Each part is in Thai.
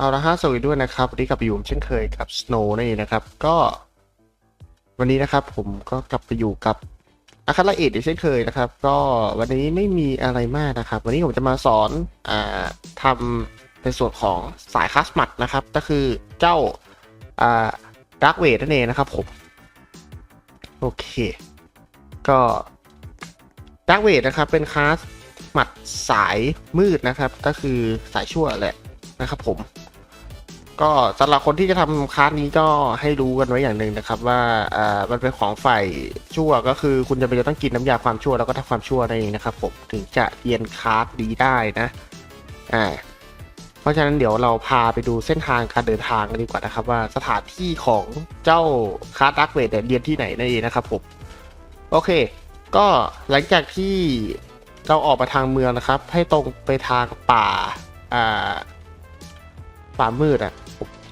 เอาละฮะสวัสดีด้วยนะครับวันนี้กลับไปอยู่เช่นเคยกับ Snow นั่นเองนะครับ ก็ วันนี้นะครับผมก็กลับไปอยู่กับอาคาราเอทเช่นเคยนะครับ ก็วันนี้ไม่มีอะไรมากนะครับ วันนี้ผมจะมาสอนอ่าทำในส่วนของสายคัสมัดนะครับ ก็คือเจ้าอ่าดักเวทนั่นเองนะครับผมโอเค ก็ดักเวทนะครับเป็นคลาสหมัดสายมืดนะครับ ก็คือสายชั่วแหละนะครับผม ก็สำหรับคนที่จะทำคลาสนี้ก็ให้รู้กันไว้อย่างหนึ่งนะครับ ว่าอ่ามันเป็นของฝ่ายชั่วก็คือคุณจะเป็นจะต้องกินน้ำยาความชั่วแล้วก็ทำความชั่วนั่นเองนะครับผมถึงจะเรียนคลาสดีได้นะอ่าเพราะฉะนั้นเดี๋ยวเราพาไปดูเส้นทางการเดินทางกันดีกว่านะครับ ว่าสถานที่ของเจ้าคลาสดักเวทเนี่ยเรียนที่ไหนนั่นเองนะครับผมโอเค ก็หลังจากที่เราออกมาทางเมืองนะครับ ให้ตรงไปทางป่าอ่า ป่ามืดอะ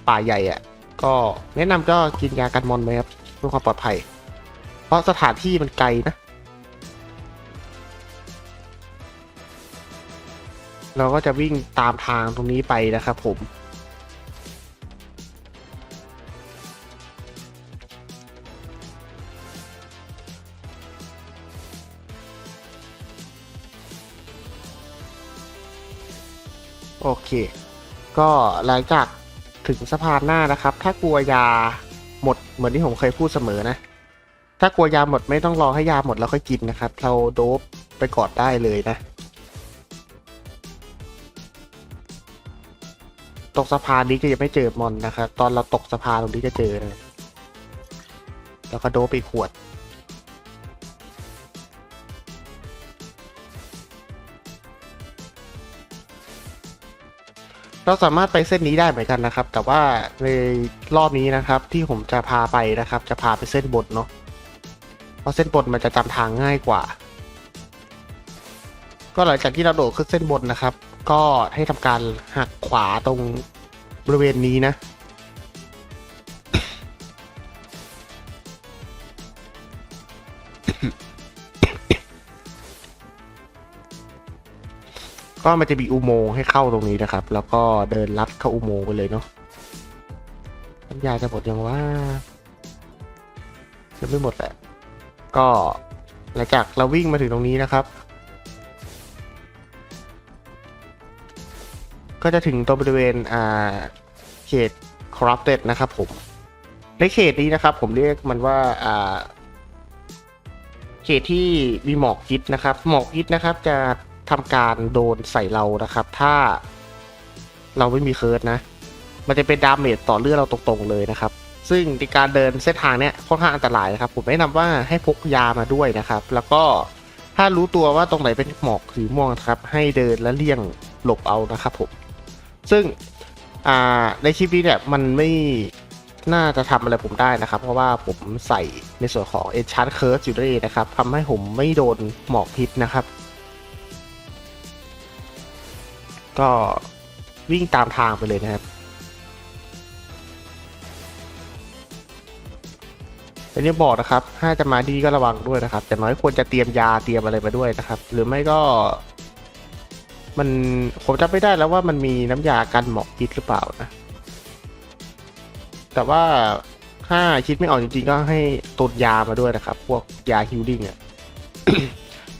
ป่าใหญ่อะ ก็แนะนำก็กินยากันมอนไหมครับเพื่อความปลอดภัย เพราะสถานที่มันไกลนะ เราก็จะวิ่งตามทางตรงนี้ไปนะครับผม โอเค ก็หลังจากถึงสะพานหน้านะครับ ถ้ากลัวยาหมดเหมือนที่ผมเคยพูดเสมอนะ ถ้ากลัวยาหมดไม่ต้องรอให้ยาหมดแล้วค่อยกินนะครับ เราโดบไปกอนได้เลยนะ ตกสะพานนี้ก็ยังไม่เจอมอนนะครับ ตอนเราตกสะพานตรงนี้ก็เจอเลยแล้วก็โดบไปขวด เราสามารถไปเส้นนี้ได้เหมือนกันนะครับ แต่ว่าในรอบนี้นะครับที่ผมจะพาไปนะครับ จะพาไปเส้นบนเนาะเพราะเส้นบนมันจะจำทางง่ายกว่า ก็หลังจากที่เราโดดขึ้นเส้นบนนะครับ ก็ให้ทำการหักขวาตรงบริเวณนี้นะ ก็มันจะมีอุโมงค์ให้เข้าตรงนี้นะครับ แล้วก็เดินลัดเข้าอุโมงค์ไปเลยเนาะน้ำยาจะหมดยังว่ายังไม่หมดแหละ ก็หลังจากเราวิ่งมาถึงตรงนี้นะครับ ก็จะถึงตัวบริเวณอ่าเขต corrupted นะครับผม ในเขตนี้นะครับ ผมเรียกมันว่าอ่าเขตที่มีหมอกพิษนะครับ หมอกพิษนะครับ จะ ทำการโดนใส่เรานะครับ ถ้าเราไม่มีเคิร์ดนะ มันจะเป็นดาเมจต่อเลือดเราตรงๆเลยนะครับ ซึ่งในการเดินเส้นทางเนี้ยค่อนข้างอันตรายนะครับ ผมแนะนำว่าให้พกยามาด้วยนะครับ แล้วก็ถ้ารู้ตัวว่าตรงไหนเป็นหมอกสีม่วงนะครับ ให้เดินและเลี่ยงหลบเอานะครับผม ซึ่งในคลิปนี้เนี่ยมันไม่น่าจะทำอะไรผมได้นะครับ เพราะว่าผมใส่ในส่วนของ Enchant Curse อยู่ด้วยนะครับทำให้ผมไม่โดนหมอกพิษนะครับ ก็วิ่งตามทางไปเลยนะครับอันนี้บอกนะครับ ถ้าจะมาที่นี่ก็ระวังด้วยนะครับ แต่น้อยควรจะเตรียมยาเตรียมอะไรมาด้วยนะครับ หรือไม่ก็ มันผมจำไม่ได้แล้วว่ามันมีน้ำยากันหมอกพิษหรือเปล่านะ แต่ว่าถ้าคิดไม่ออกจริงๆก็ให้ตุนยามาด้วยนะครับ พวกยาฮิลลิ่งอะ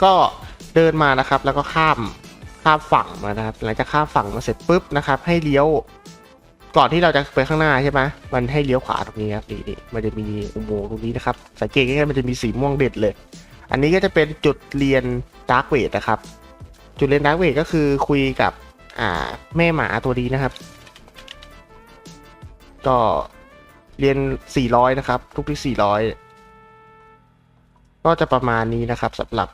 ก็เดินมานะครับ แล้วก็ข้าม ข้ามฝั่งมานะครับ หลังจากข้ามฝั่งมาเสร็จปุ๊บนะครับ ให้เลี้ยว ก่อนที่เราจะไปข้างหน้าใช่ไหมมันให้เลี้ยวขวาตรงนี้ครับนี่นี่มันจะมีอุโมงค์ตรงนี้นะครับ สังเกตง่ายๆมันจะมีสีม่วงเด็ดเลย อันนี้ก็จะเป็นจุดเรียนดาร์กเวทนะครับ จุดเรียนดาร์กเวทก็คือคุยกับอ่าแม่หมาตัวนี้นะครับ ก็เรียน 400 นะครับ ทุกที่ 400 ก็จะประมาณนี้นะครับสำหรับ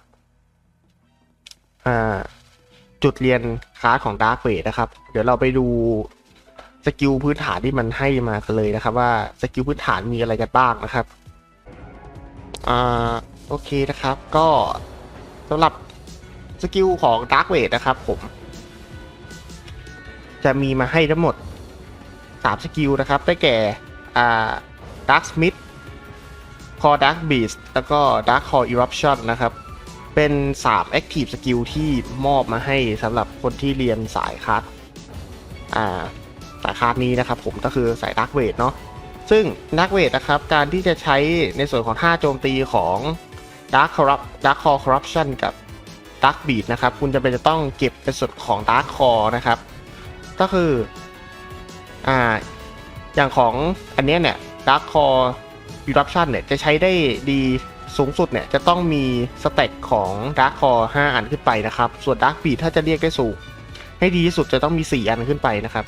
อ่า จุดเรียนคลาสของ Dark w a y นะครับ เดี๋ยวเราไปดูสกิลพื้นฐานที่มันให้มากันเลยนะครับ ว่าสกิลพื้นฐานมีอะไรกันบ้างนะครับอ่าโอเคนะครับก็สำหรับสกิลของ Dark w a y นะครับผม จะมีมาให้ทั้งหมด 3 สกิลนะครับ ได้แก่อ่า Dark Smith Core Dark Beast แล้วก็ Dark Core Eruption นะครับ เป็น 3 Active Skill ที่มอบมาให้สำหรับคนที่เรียนสายคัดอ่าสายคาร์ดนี้นะครับผมก็คือสายดักเวทเนาะซึ่งดักเวทนะครับ การที่จะใช้ในส่วนของท่าโจมตีของ Dark Corrupt Dark Core Corruption กับ Dark Beat นะครับ คุณจะเป็นจะต้องเก็บในส่วนของ Dark Core นะครับ ก็คืออ่าอย่างของอันนี้เนี่ย Dark Core Eruption เนี่ยจะใช้ได้ดี สูงสุดเนี่ยจะต้องมีสเต็กของ Dark Core 5อันขึ้นไปนะครับ ส่วน Dark Beat ถ้าจะเรียกได้สูง ให้ดีที่สุดจะต้องมี 4 อันขึ้นไปนะครับ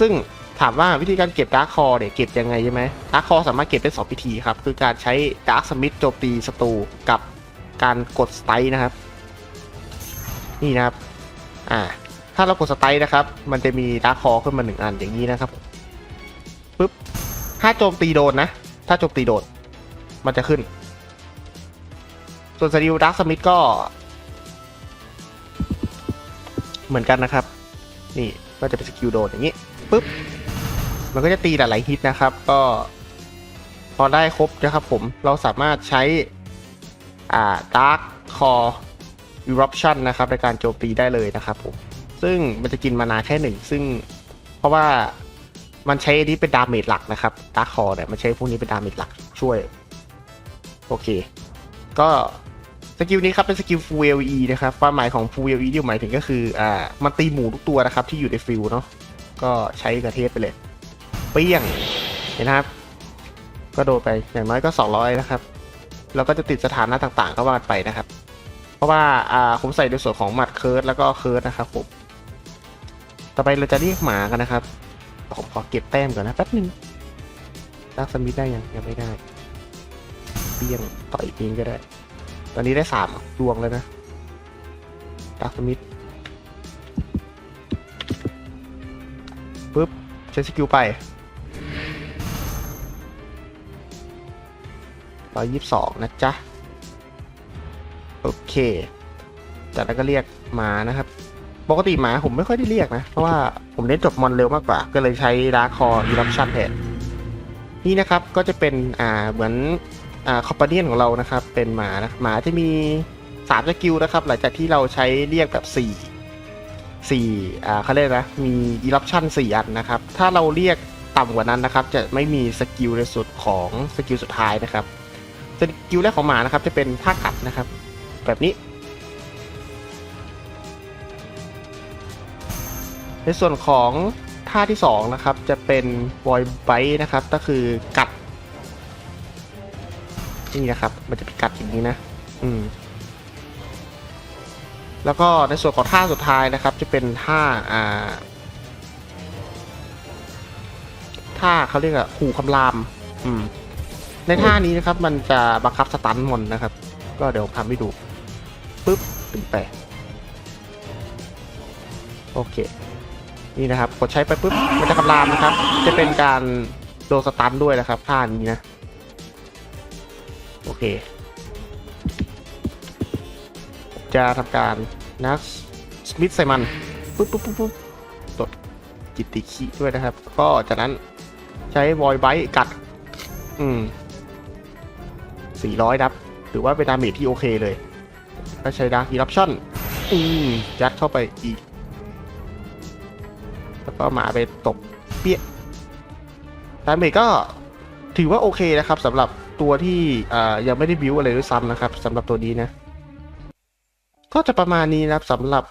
ซึ่งถามว่าวิธีการเก็บ Dark Core เนี่ยเก็บยังไงใช่ไหม Dark Core สามารถเก็บได้ 2 วิธีครับ คือการใช้ Dark Smith โจมตีศัตรูกับการกดสไตล์นะครับ นี่นะครับอ่าถ้าเรากดสไตล์นะครับ มันจะมีดาร์คคอขึ้นมาหนึ่งอันอย่างนี้นะครับปุ๊บถ้าโจมตีโดนนะ ถ้าโจมตีโดนมันจะขึ้น ส่วนสกิลดาร์สมิธก็ เหมือนกันนะครับ นี่ก็จะเป็นสกิลโดนอย่างนี้ปุ๊บมันก็จะตีหลายๆฮิตนะครับ ก็พอได้ครบนะครับผมเราสามารถใช้อ่า Dark Core Eruption นะครับในการโจมตีได้เลยนะครับผมซึ่งมันจะกินมานาแค่หนึ่งซึ่งเพราะว่ามันใช้อันนี้เป็นดาเมจหลักนะครับ Dark Core เนี่ยมันใช้พวกนี้เป็นดาเมจหลักช่วย โอเค ก็ สกิลนี้ครับเป็นสกิล Full AOE นะครับความหมายของ Full AOE ที่หมายถึงก็คืออ่ามันตีหมูทุกตัวนะครับที่อยู่ในฟิลเนาะก็ใช้กระเทศไปเลย เปี้ยงเห็นนะครับ ก็โดนไปอย่างน้อยก็ 200 นะครับ แล้วก็จะติดสถานะต่างๆ ก็ว่าไปนะครับ เพราะว่าอ่าผมใส่ในส่วนของหมัดเคิร์ดแล้วก็เคิร์ดนะครับผมต่อไปเราจะเรียกหมากันนะครับผมขอเก็บแต้มก่อนนะแป๊บนึงดักสมิธได้ยังยังไม่ได้เปี้ยงต่อยเองก็ได้ ตอนนี้ได้สามดวงแล้วนะดักสมิธปุ๊บใช้สกิลไปร้อยยี่สิบสองนะจ๊ะ โอเคจากนั้นก็เรียกหมานะครับ ปกติหมาผมไม่ค่อยได้เรียกนะ เพราะว่าผมเล่นจบมอนเร็วมากกว่า ก็เลยใช้ดาร์คอร์อีรัปชันแทนนี่นะครับก็จะเป็นอ่าเหมือน อ่าคอมพาเนียนของเรานะครับ เป็นหมานะหมาจะมีสามสกิลนะครับ หลังจากที่เราใช้เรียกแบบสี่สี่อ่าเขาเรียกนะมีอีรัปชั่นสี่อันนะครับ ถ้าเราเรียกต่ำกว่านั้นนะครับ จะไม่มีสกิลในส่วนของสกิลสุดท้ายนะครับสกิลแรกของหมานะครับ จะเป็นท่ากัดนะครับ แบบนี้ ในส่วนของท่าที่สองนะครับจะเป็นวอยไบนะครับก็คือกัด นี่นะครับ มันจะเป็นกัดอย่างนี้นะ อืม แล้วก็ในส่วนของท่าสุดท้ายนะครับ จะเป็นท่าอ่าท่าเขาเรียกอะขู่คำราม อืม ในท่านี้นะครับ มันจะบังคับสตันมอนนะครับ ก็เดี๋ยวทำให้ดูปุ๊บถึงไปโอเค นี่นะครับ กดใช้ไปปุ๊บ มันจะคำรามนะครับ จะเป็นการโดนสตันด้วยนะครับท่านี้นะ โอเค จะทำการนักสมิธใส่มันปุ๊บปุ๊บปุ๊บปุ๊บตดจิตติคิด้วยนะครับ ก็จากนั้นใช้วอยไบต์กัด อืม400ดับถือว่าเป็นดาเมจที่โอเคเลยก็ใช้ดาร์กอีรัปชั่นอืมยัดเข้าไปอีก แล้วก็หมาไปตบเปี้ยดาเมจก็ถือว่าโอเคนะครับสำหรับ ตัวที่อ่ายังไม่ได้บิวอะไรด้วยซ้ำนะครับสำหรับตัวนี้นะ ก็จะประมาณนี้นะครับสำหรับ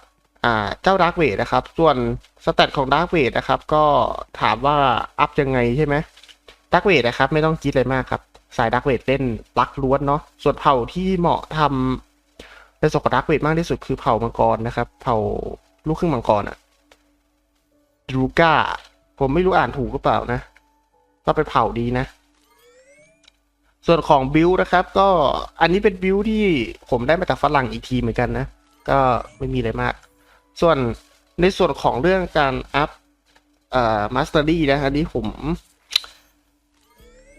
อ่าเจ้าดาร์กเวทนะครับ ส่วนสเตตของดาร์กเวทนะครับ ก็ถามว่าอัพยังไงใช่ไหมดาร์กเวทนะครับ ไม่ต้องคิดอะไรมากครับ สายดาร์กเวทเล่นลักล้วนเนาะส่วนเผ่าที่เหมาะทำในส่วนของดาร์กเวทมากที่สุดคือเผ่ามังกรนะครับ เผ่าลูกครึ่งมังกรอะรูก้า ผมไม่รู้อ่านถูกหรือเปล่านะก็เป็นเผ่าดีนะ ส่วนของบิลนะครับก็อันนี้เป็นบิลที่ผมได้มาจากฝรั่งอีกทีเหมือนกันนะ ก็ไม่มีอะไรมาก ส่วนในส่วนของเรื่องการอัพเอ่อมาสเตอรี่นะอันนี้ผม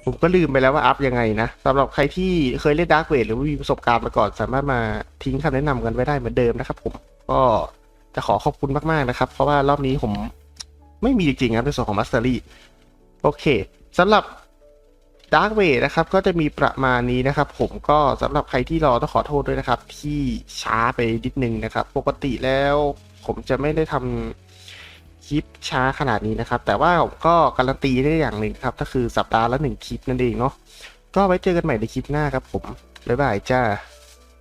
ผมก็ลืมไปแล้วว่าอัพยังไงนะสำหรับใครที่เคยเล่นดาร์กเวทหรือว่ามีประสบการณ์มาก่อน สามารถมาทิ้งคำแนะนำกันไว้ได้เหมือนเดิมนะครับ ผมก็จะขอขอบคุณมากๆนะครับ เพราะว่ารอบนี้ผมไม่มีจริงๆครับในส่วนของ Mastery โอเคสำหรับ Dark Way นะครับก็จะมีประมาณนี้นะครับ ผมก็สำหรับใครที่รอต้องขอโทษด้วยนะครับ ที่ช้าไปนิดนึงนะครับ ปกติแล้วผมจะไม่ได้ทำคลิปช้าขนาดนี้นะครับ แต่ว่าผมก็การันตีได้อย่างหนึ่งครับ ก็คือสัปดาห์ละหนึ่งคลิปนั่นเองเนาะก็ไว้เจอกันใหม่ในคลิปหน้าครับผม บ๊ายบายจ้า